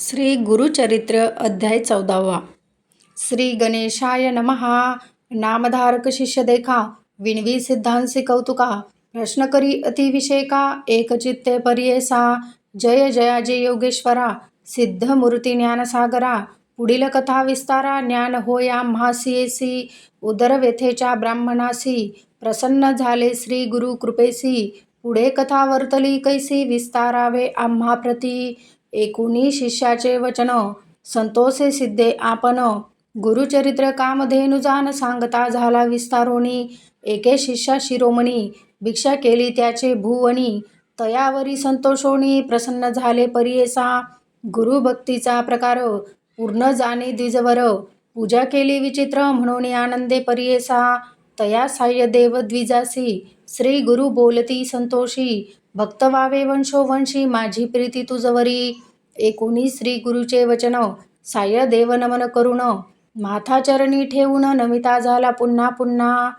श्री गुरुचरित्र अध्याय चौदावा. श्री गणेशाय नमहा नामधारक शिष्य देखा विणवी सिद्धांसी कौतुका प्रश्न करी अतिविषेका एकचित्ते पर्येसा. जय जयाजी योगेश्वरा सिद्ध मूर्ती ज्ञानसागरा पुढील कथा विस्तारा ज्ञान होया महासियेसी उदर व्यथेच्या ब्राह्मणासी प्रसन्न झाले श्री गुरु कृपेसी पुढे कथा वर्तली कैसी विस्तारावे आम्हा प्रती. एकूणी शिष्याचे वचन संतोषे सिद्धे आपण गुरुचरित्र कामधेनुजान सांगता झाला विस्तारोणी एके शिष्या शिरोमणी भिक्षा केली त्याचे भुवनी. तयावरी संतोषोणी प्रसन्न झाले परियेसा. गुरुभक्तीचा प्रकार पूर्ण जाणे द्विजवर. पूजा केली विचित्र म्हणून आनंदे परियेसा. तया साह्य देव द्विजासी. श्री गुरु बोलती संतोषी. भक्त व्हावे वंशोवंशी माझी प्रीती तुझवरी एकोणी श्री गुरुचे वचन साय देव नमन करुण. माथाचरणी ठेवून नमिता झाला पुन्हा पुन्हा.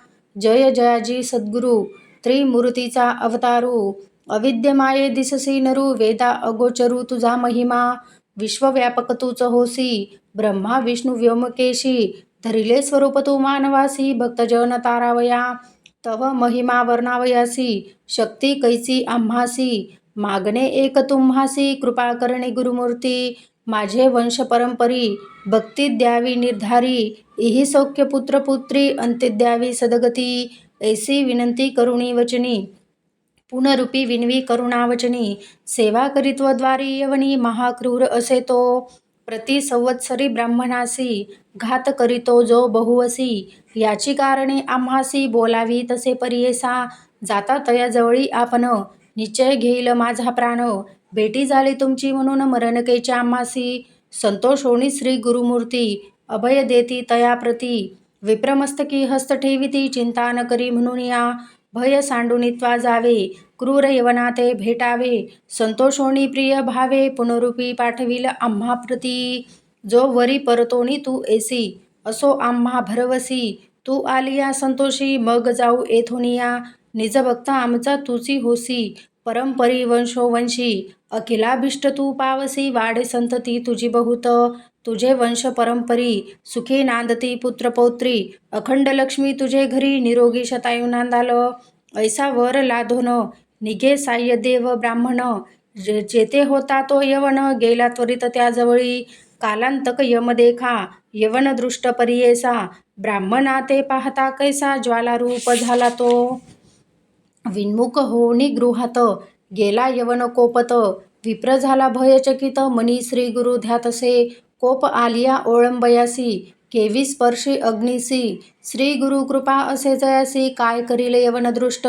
जय जयाजी सद्गुरु त्रिमूर्तीचा अवतारू. अविद्यमाये दिससी नरू वेदा अगोचरू तुझा महिमा. विश्वव्यापक तूच होसी ब्रह्मा विष्णू व्योमकेशी. धरिले स्वरूप तू मानवासी भक्तजन तारावया. तव महिमा वर्णावयासी शक्ती कैसी आम्हासी मागणे एक तुम्हासी कृपा करणे गुरुमूर्ती माझे वंश परंपरी भक्ती द्यावी निर्धारी इही सौख्य पुत्र पुत्री अंत्य द्यावी सदगती ऐसी विनंती करुणी वचनी पुनरूपी विनवी करुणावचनी सेवा करीत्वद्वारी यवनी महाक्रूर असे तो प्रति संवत्सरी ब्राह्मणासी घात करीतो जो बहुवसी. याची कारणे आम्हासी बोलावी तसे परियेसा. जाता तया जवळी आपण निश्चय घेईल माझा प्राण. भेटी झाली तुमची म्हणून मरणकेच्या आम्हासी. संतोष होणी श्री गुरुमूर्ती. अभय देती तयाप्रती विप्रमस्तकी हस्त ठेविती चिंता न करी म्हणून या. भय सांडुनित्वा जावे क्रूर यवनाते भेटावे संतोषोणी प्रिय भावे पुनरुपी पाठविल आम्हा प्रती जो वरी परतोनी तू एसी असो आम्हा भरवसी तू आलिया संतोषी मग जाऊ येथोनिया निजभक्त आमचा तुची होसी परंपरी वंशोवंशी अखिलाभिष्ट तू पावसी वाढे संतती तुझी बहुत तुझे वंश परंपरी सुखी नांदती पुत्रपौत्री अखंड लक्ष्मी तुझे घरी निरोगी शतायू नांदाल. ऐसा वर लाधोन निघे साह्य देव ब्राह्मण. जे जेथे होता तो यवन गेला त्वरित त्याजवळी. कालांतक यमदेखा यवन दृष्ट परियेसा. ब्राह्मणा ते पाहता कैसा ज्वालारूप झाला तो? विन्मुख होणी गृहात गेला यवन कोपत. विप्र झाला भयचकित मनी श्री गुरु ध्यातसे. कोप आलिया ओळंबयासी केवी स्पर्शी अग्निसी श्री गुरु कृपा असे जयासी काय करील यवनदृष्ट?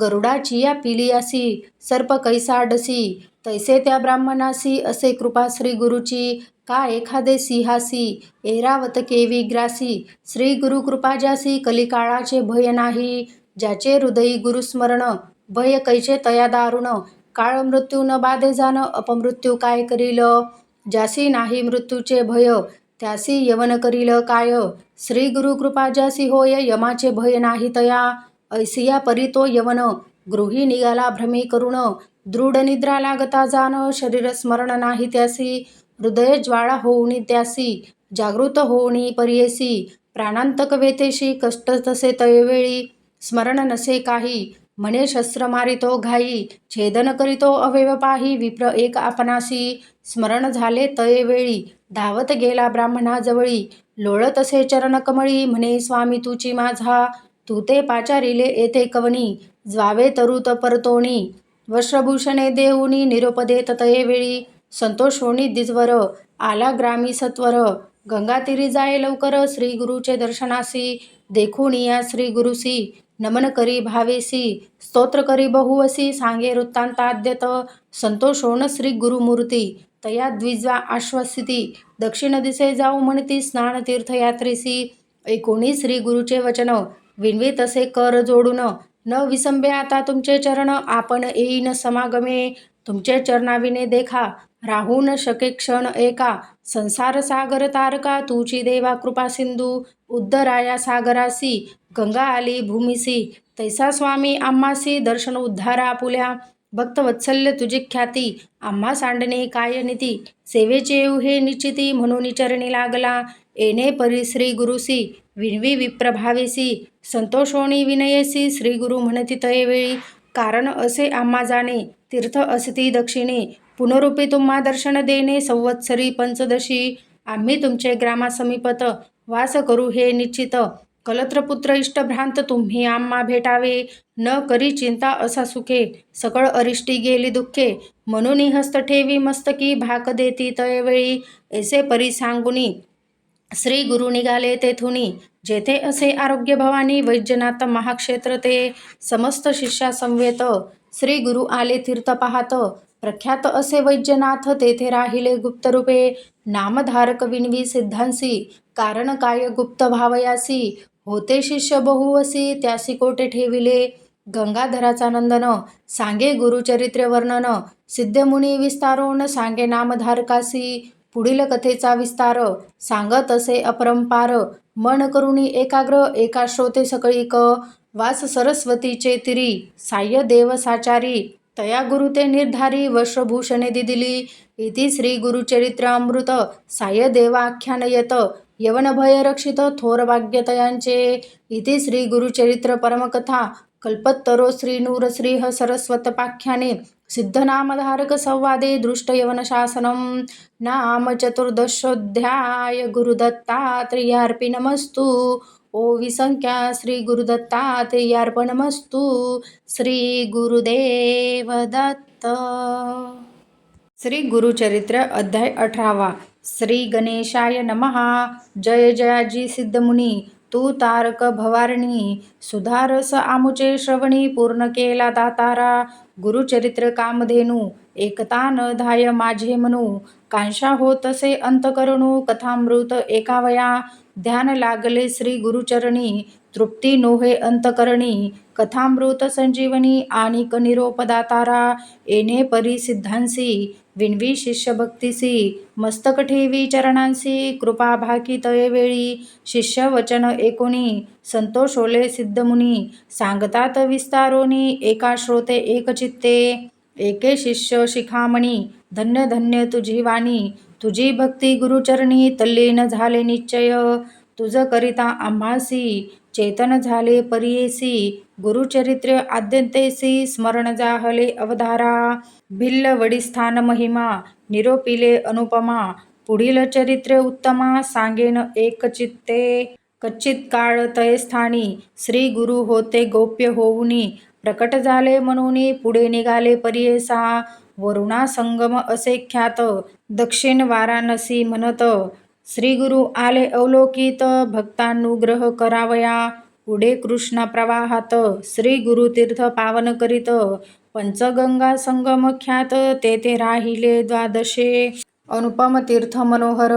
गरुडाची या पिलियासी सर्प कैसा डसी तैसे त्या ब्राह्मणासी असे कृपा श्री गुरुची का एखादे सिंहासी ऐरावत केवी ग्रासी श्री गुरु कृपा ज्यासी कलिकाळाचे भय नाही ज्याचे हृदयी गुरुस्मरण भय कैचे तया दारुण काळ मृत्यू न बाधे जाण अपमृत्यू काय करील? ज्यासी नाही मृत्यूचे भय त्यासी यवन करील काय? श्री गुरु कृपा ज्यासी होय यमाचे भय नाही तया. ऐसिया परितो यवन गृही निघाला भ्रमी करुण. दृढ निद्रा लागता जाण शरीर स्मरण नाही त्यासी. हृदय ज्वाळा होऊनी त्यासी जागृत होऊनी पर्येसी. प्राणांतक वेतेशी कष्ट तसे तयवेळी स्मरण नसे काही. म्हणे शस्त्र मारितो घाई छेदन करीतो अवयव पाही विप्र एक आपणासी. स्मरण झाले तये वेळी धावत गेला ब्राह्मणाजवळी लोळत असे चरण कमळी म्हणे स्वामी तुची माझा. तू ते पाचारिले येथे कवनी जावे तरुत परतोणी. वस्त्रभूषणे देऊनी निरुपदेत तये वेळी. संतोष होणी दिजवर आला ग्रामी सत्वर. गंगातीरी जाय लवकर श्री गुरुचे दर्शनासी. देखून या श्री गुरुसी नमन करी भावेसी स्तोत्र करी बहुवसी सांगे वृत्तांताद्यत संतोषोण श्री गुरुमूर्ती तया द्विजा आश्वसिती दक्षिण दिसे जाऊ म्हणती स्नान तीर्थयात्रेसी एकोणी श्री गुरुचे वचन विनवे तसे कर जोडून न विसंबे आता तुमचे चरण आपण येईन समागमे तुमचे चरणाविने देखा राहू न शके क्षण एका संसार सागर तारका तुची देवा कृपा सिंधू उद्धराया सागरासी गंगा आली भूमिसी तैसा स्वामी आम्हासी दर्शन उद्धारा आपुल्या भक्तवत्सल्य तुझी ख्याती आम्हा सांडणे काय निती सेवेचे हे निश्चिती म्हणून चरणी लागला येणे परी श्री गुरुसी विणवी विप्रभावेसी संतोषोणी विनयसी श्री गुरु म्हणती तयवेळी कारण असे आम्हा जाणे तीर्थ असती दक्षिणे पुनरुपी तुम्हा दर्शन देणे संवत्सरी पंचदशी. आम्ही तुमचे ग्रामासमीपत वास करू हे निश्चित. कलत्रपुत्र इष्टभ्रांत तुम्ही आम्हा भेटावे. न करी चिंता असा सुखे. सकळ अरिष्टी गेली दुःखे. म्हणून हस्त ठेवी मस्तकी भाक देती तयवेळी. ऐसे परी सांगुनी श्री गुरु निघाले तेथुनी. जेथे असे आरोग्य भवानी वैद्यनाथ महाक्षेत्र ते समस्त शिष्या संवेत श्री गुरु आले तीर्थ पाहत. प्रख्यात असे वैद्यनाथ तेथे राहिले गुप्तरूपे. नामधारक विणवी सिद्धांसी कारण काय गुप्त भावयासी? होते शिष्य बहुवसी त्यासी कोटे ठेविले. गंगाधराचा नंदन सांगे गुरुचरित्रे वर्णन. सिद्धमुनी विस्तारोन सांगे नामधारकासी. पुढील कथेचा विस्तार सांगत असे अपरंपार. मन करुणी एकाग्र एका श्रोते क वास सरस्वतीचे तिरी साय्य देव साचारी. तया गुरु ते निर्धारी वश्रभूषणे दिदिली. इति श्री गुरुचरित्रामृत अमृत साह्य यवनभयरक्षित येत इति श्री गुरुचरित्र परमकथा कल्पत्तरो श्रीनूर श्रीह सरस्वतपाख्याने सिद्धनामधारक संवादे दृष्टयवनशासनं नाम चतुर्दशोऽध्याय गुरुदत्तात्रेयार्पिणमस्तु. नमस्तु विसंख्या श्री गुरुदत्तात्रेयार्पणमस्तु श्री गुरुदेव दत्त श्री गुरुचरित्र अध्याय अठरावा श्री गणेशाय नमहा जय जयाजी सिद्धमुनी तू तारक भवारणी सुधारस आमुचे श्रवणी पूर्ण केला दातारा। गुरुचरित्र कामधेनू एकता न धाय माझे मनू कांशा होतसे अंतकरणू कथामृत एकावया. ध्यान लागले श्री गुरुचरणी तृप्ती नोहे अंतकरणी कथामृत संजीवनी आणि निरोपदातारा. येणे परी सिद्धांसी विणवी शिष्य भक्तीसी मस्तक ठेवी चरणांसी कृपा भाकी तयवेळी शिष्य वचन एकोणी संतोषोले सिद्धमुनी. सांगतात विस्तारोनी एका श्रोते एकचित्ते एके शिष्य शिखामणी धन्य धन्य तुझी वाणी तुझी भक्ती गुरुचरणी तल्लीन झाले निश्चय. तुझ करिता आम्हासी चेतन झाले परियेसी गुरुचरित्र आद्यंतेसी स्मरण जाहले अवधारा. भिल्ल वडिस्थान महिमा निरोपिले अनुपमा पुढील चरित्र उत्तमा सांगेन एकचित्ते कच्चित काळ तयस्थानी श्री गुरु होते गोप्य होऊनी प्रकट झाले म्हणून पुढे निघाले परियेसा वरुणा संगम असे ख्यात. दक्षिण वाराणसी म्हणत श्रीगुरु आले अवलोकित भक्तानुग्रह करावया. पुढे कृष्ण प्रवाहात श्री गुरुतीर्थ पावन करीत. पंचगंगा संगम ख्यात तेथे राहिले द्वादशे. अनुपम तीर्थ मनोहर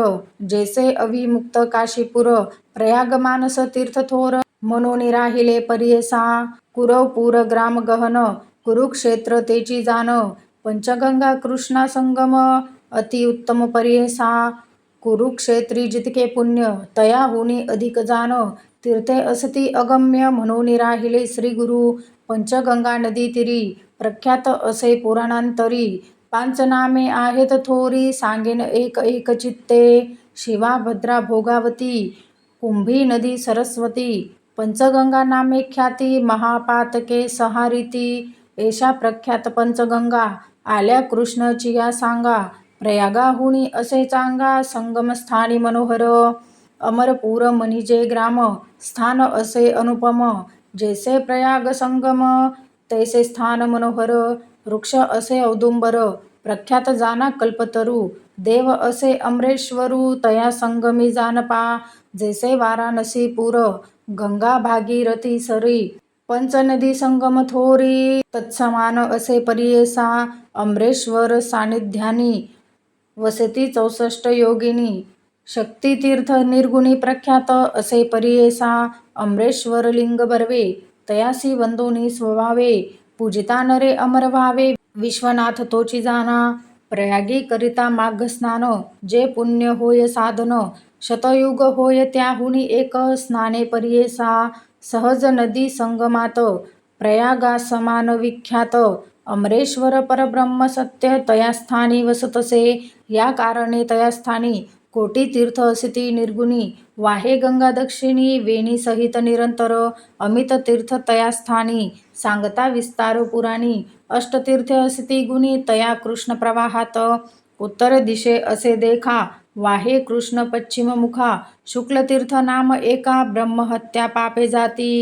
जैसे अविमुक्त काशीपुर. प्रयाग मानस तीर्थ थोर म्हणून राहिले परियसा कुरवपूर ग्राम गहन कुरुक्षेत्र तेची जाण पंचगंगा कृष्णा संगम अतिउत्तम परिहेसा कुरुक्षेत्री जितके पुण्य तयाहुनी अधिक जाण तीर्थे असती अगम्य म्हणून राहिले श्री गुरु पंचगंगा नदी तिरी प्रख्यात असे पुराणांतरी पांच नामे आहेत थोरी सांगेन एक एक चित्ते शिवा भद्रा भोगावती कुंभी नदी सरस्वती पंचगंगा नामे ख्याती महापातके सहारिती एषा प्रख्यात पंचगंगा आल्या कृष्णची या सांगा प्रयागाहुनी असे चांगा संगमस्थानी मनोहर अमरपूर मनिजे ग्राम स्थान असे अनुपम जैसे प्रयाग संगम तैसे स्थान मनोहर वृक्ष असे औदुंबर प्रख्यात जाना कल्पतरू देव असे अमरेश्वरू तया संगमी जानपा जैसे वाराणसीपुर गंगा भागीरथी सरी पंचनदी संगम थोरी तत्समान असे परियेसा अमरेश्वर सानिध्यानी वसती चौसष्ट योगिनी शक्तितीर्थ निर्गुणी प्रख्यात असे परियेसा अमरेश्वर लिंग बर्वे तयासी वंदोनी स्वभावे पूजिता नरे अमर व्हावे विश्वनाथ तोची जाना प्रयागी करिता माघ स्नान जे पुण्य होय साधन शतयुग होय त्याहुनी एक स्नाने परियेसा सहज नदी संगमात. प्रयागा समान विख्यात. अमरेश्वर परब्रह्म सत्य तया स्थानी वसतसे. या कारणे तया स्थानी कोटी तीर्थ असिती निर्गुणी. वाहे गंगा दक्षिणी वेणी सहित निरंतर. अमित तीर्थ तयास्थानी. सांगता विस्तार पुराणी. अष्टतीर्थ असिती गुणी तया कृष्ण प्रवाहात. उत्तर दिशे असे देखा. वाहे कृष्ण पश्चिम मुखा शुक्लतीर्थ नाम एका ब्रह्महत्या पापे जाती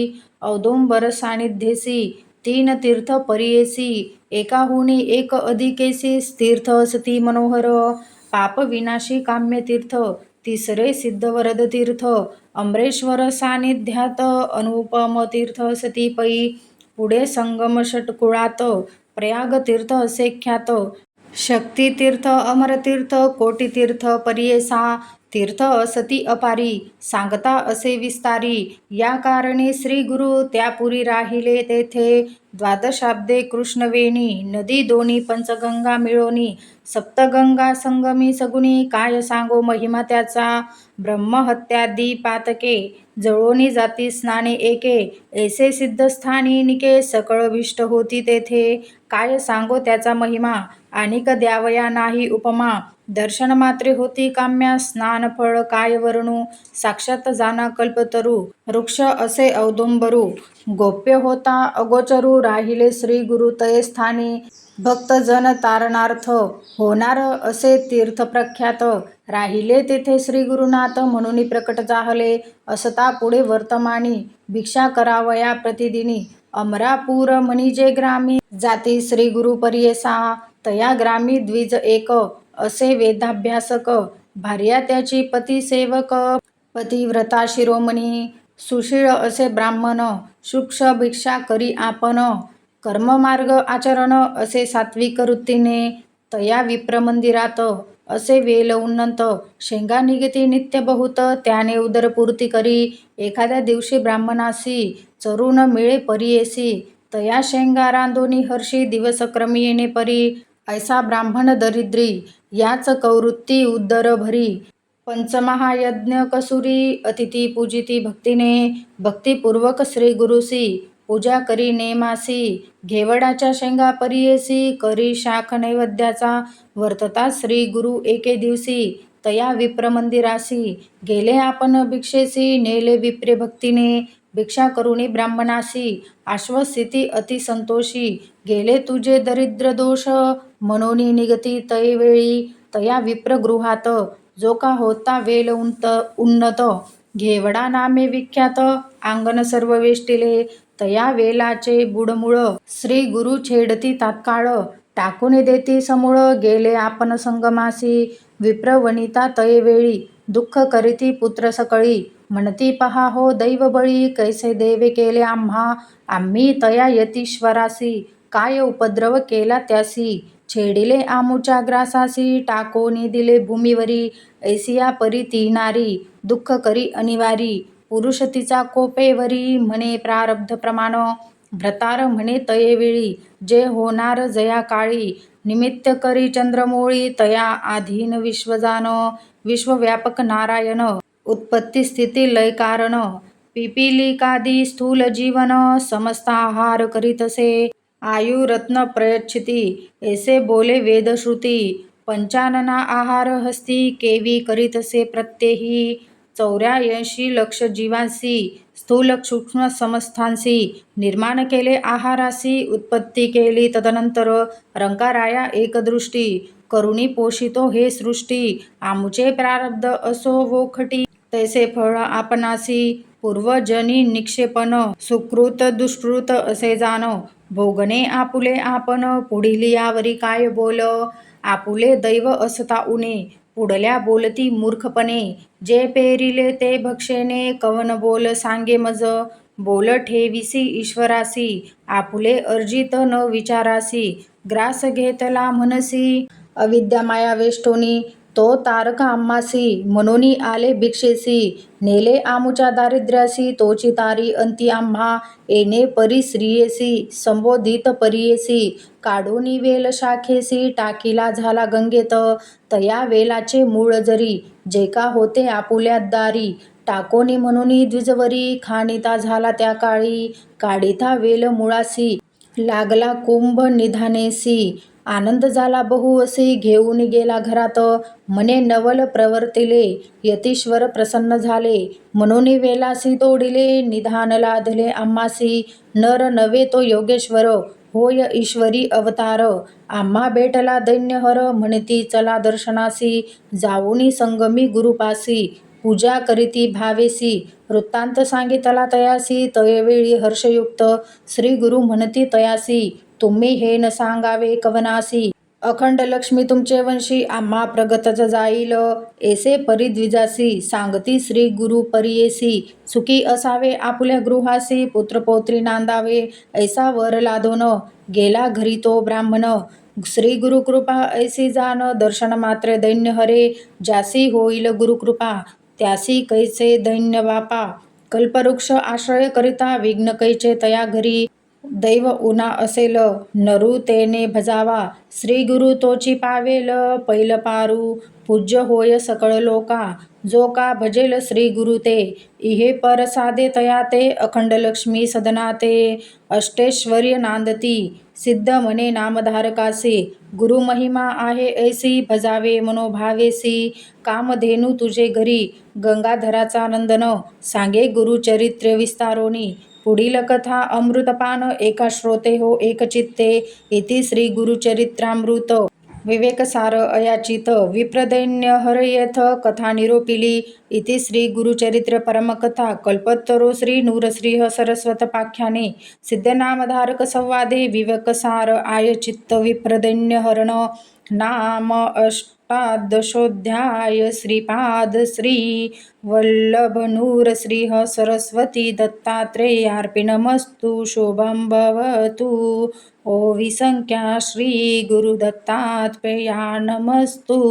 औदुंबर सानिध्येसी तीन तीर्थ परियेसी एकाहुनी एक अधिकेसी तीर्थ असती मनोहर पाप विनाशी काम्य तीर्थ तिसरे सिद्धवरद तीर्थ अमरेश्वर सानिध्यात अनुपम तीर्थ असती पै पुढे संगम षटकुळात प्रयाग तीर्थ असे ख्यात शक्तितीर्थ अमरतीर्थ कोटीतीर्थ परियेसा तीर्थ असती अपारी सांगता असे विस्तारी. या कारणे श्री गुरु त्यापुरी राहिले तेथे. द्वादशाब्दे कृष्णवेणी नदी दोन्ही पंचगंगा मिळोनी सप्तगंगा संगमी सगुणी काय सांगो महिमा त्याचा? ब्रह्महत्यादी पातके जळोनी जाती स्नाने एके ऐसे सिद्धस्थानी निके सकळ होती तेथे. काय सांगो त्याचा महिमा? आणिक द्यावया नाही उपमा. दर्शन मात्रे होती काम्या स्नान फळ काय वर्णू साक्षात जाना कल्पतरू वृक्ष असे औदुंबरू. गोप्य होता. अगोचरू राहिले श्री गुरु तये स्थानी भक्तजन तारणार्थ होणार असे तीर्थ प्रख्यात राहिले तेथे श्री गुरुनाथ म्हणून प्रकट जाहले असता पुढे वर्तमानी भिक्षा करावया प्रतिदिनी. अमरापूर म्हणजे ग्रामी जाती श्री गुरु परियेसा. तया ग्रामी द्विज एक असे वेदाभ्यासक. भार्या त्याची पतिसेवक. पतिव्रता शिरोमणी. सुशीळ असे ब्राह्मण. सूक्ष्म भिक्षा करी आपण. कर्ममार्ग आचरण असे सात्विक वृत्तीने तया विप्रमंदिरात असे वेल उन्नंत शेंगा निगती नित्य बहुत. त्याने उदरपूर्ती करी. एखाद्या दिवशी ब्राह्मणासी चरून मिळे परियेसी. तया शेंगा रांधोनी हर्षी दिवसक्रमी येणे परी. ऐसा ब्राह्मण दरिद्री याच कवृत्ती उदर भरी पंचमहायज्ञ कसुरी अतिथी पूजिती भक्तीने भक्तिपूर्वक श्री गुरुसी पूजा करी नेमासी घेवडाच्या शेंगा परियेसी करी शाख नैवेद्याचा वर्तता श्री गुरु एके दिवशी तया विप्र मंदिरासी गेले आपण भिक्षेसी नेले विप्रे भक्तीने भिक्षा करुणी ब्राह्मणासी आश्वस्थिती अति संतोषी गेले तुझे दरिद्र दोष मनोनी निगती तयवेळी तया विप्रगृहात जो का होता वेल उंत उन्नत. घेवडा नामे विख्यात. अंगण सर्व वेष्टिले तया वेलाचे बुडमुळ. श्री गुरु छेडती तात्काळ. टाकून देती समूळ. गेले आपण संगमासी. विप्र वनिता तयवेळी दुःख करीती पुत्र सकळी. म्हणती पहा हो दैव बळी. कैसे देवे केले आम्हा. आम्ही तया यतीश्वरासी. काय उपद्रव केला त्यासी. छेडिले आमुच्या ग्रासासी टाकोनी दिले भूमीवरी ऐसिया परी ती नारी दुःख करी अनिवारी पुरुष तिचा कोपेवरी म्हणे प्रारब्ध प्रमाण भ्रतार म्हणे तयेवेळी जे होणार जया काळी निमित्त करी चंद्रमोळी तया आधीन विश्वजान विश्वव्यापक नारायण उत्पत्ती स्थिती लय कारण पिपीलिकादी स्थूल जीवन समस्त आहार करीतसे आयुरत्न प्रयच्छति। ऐसे बोले वेदश्रुती पंचानना आहार हस्ती केवी करीतसे प्रत्येही। चौऱ्याऐंशी लक्ष जीवांसी स्थूल सूक्ष्म समस्थांसी। निर्माण केले आहारासी उत्पत्ती केली तदनंतर रंकाराया एकदृष्टी। करुणी पोषितो हे सृष्टी आमुचे प्रारब्ध असो वोखटी तैसे फळ आपणासी पूर्वजनी निक्षेपण सुकृत दुष्कृत असे जाण। भोगणे आपुले आपण पुढील यावरी काय बोल? आपुले दैव असता उणे पुढल्या बोलती मूर्खपणे. जे पेरिले ते भक्षेने कवन बोल सांगे मज? बोल ठेविसी ईश्वरासी आपुले अर्जित न विचारासी. ग्रास घेतला म्हणसी अविद्या माया वेष्टोनी तो तारक आम्हासी मनोनी आले भिक्षेसी. नेले आमुच्या दारिद्र्यासी तोची तारी अंती आम्हा. येणे परी स्त्रियेसी संबोधित परियेसी. काढूनी वेल शाखेसी टाकीला झाला गंगेत. तया वेलाचे मूळ जरी जे का होते आपुल्या दारी. टाकोनी म्हणून द्विजवरी खाणिता झाला त्या काळी. काढिता वेल मुळासी. लागला कुंभ निधानेसी. आनंद झाला बहु असी घेऊन गेला घरात. मने नवल प्रवर्तिले यतीश्वर प्रसन्न झाले. म्हणून वेलासी तोडिले निधान लाधले आम्हासी. नर नवे तो योगेश्वर होय ईश्वरी अवतार. आम्हा भेटला दैन्यहर म्हणती चला दर्शनासी. जाऊनी संगमी गुरुपासी. पूजा करीती भावेसी. वृत्तांत सांगितला तयासी. तयवेळी हर्षयुक्त. श्री गुरु म्हणती तयासी. तुम्ही हे न सांगावे कवनासी. अखंड लक्ष्मी तुमचे वंशी आम्हा प्रगतच जाईल. ऐसे परिद्विजासी सांगती श्री गुरु परियेसी. सुखी असावे आपुल्या गृहासी पुत्रपौत्री नांदावे ऐसा वर लादोन. गेला घरी तो ब्राह्मण. श्री गुरुकृपा ऐसी जाण दर्शन मात्रे दैन्य हरे. जासी होईल गुरुकृपा त्यासी कैसे दैन्य बापा कल्पवृक्ष आश्रय करिता विघ्न कैचे तया घरी. दैव उना असेल नरू तेने भजावा. श्री गुरु तोची पावेल पैल पारू. पूज्य होय सकळ लोका जो का भजेल श्री गुरु ते. इहे पर साधे तया ते अखंड लक्ष्मी सदना ते. अष्टेश्वर्य नांदती सिद्ध मने नामधारकासी. गुरु महिमा आहे ऐसी भजावे मनोभावेसी. कामधेनू तुझे घरी गंगाधराचा नंदन. सांगे गुरुचरित्र विस्तारोनी. पुढील कथा अमृतपान एका श्रोते हो एकचित्ते इति श्री गुरुचरित्रामृत. विवेकसार अयाचित विप्रदैन्य हरयथ कथा निरोपिली इति श्री गुरुचरित्र परमकथा कल्पत्तरो श्री नूरश्रीह सरस्वतपाख्याने सिद्धनामधारक संवादे विवेकसार आयचित्त विप्रदैन्य हरण नाम पादशोध्याय श्रीपाद श्री वल्लभनूरश्रीः सरस्वती दत्तात्रेयार्पिणमस्तु शुभं भवतु। ओ विसंख्या श्रीगुरुदत्तात्रेया नमस्तु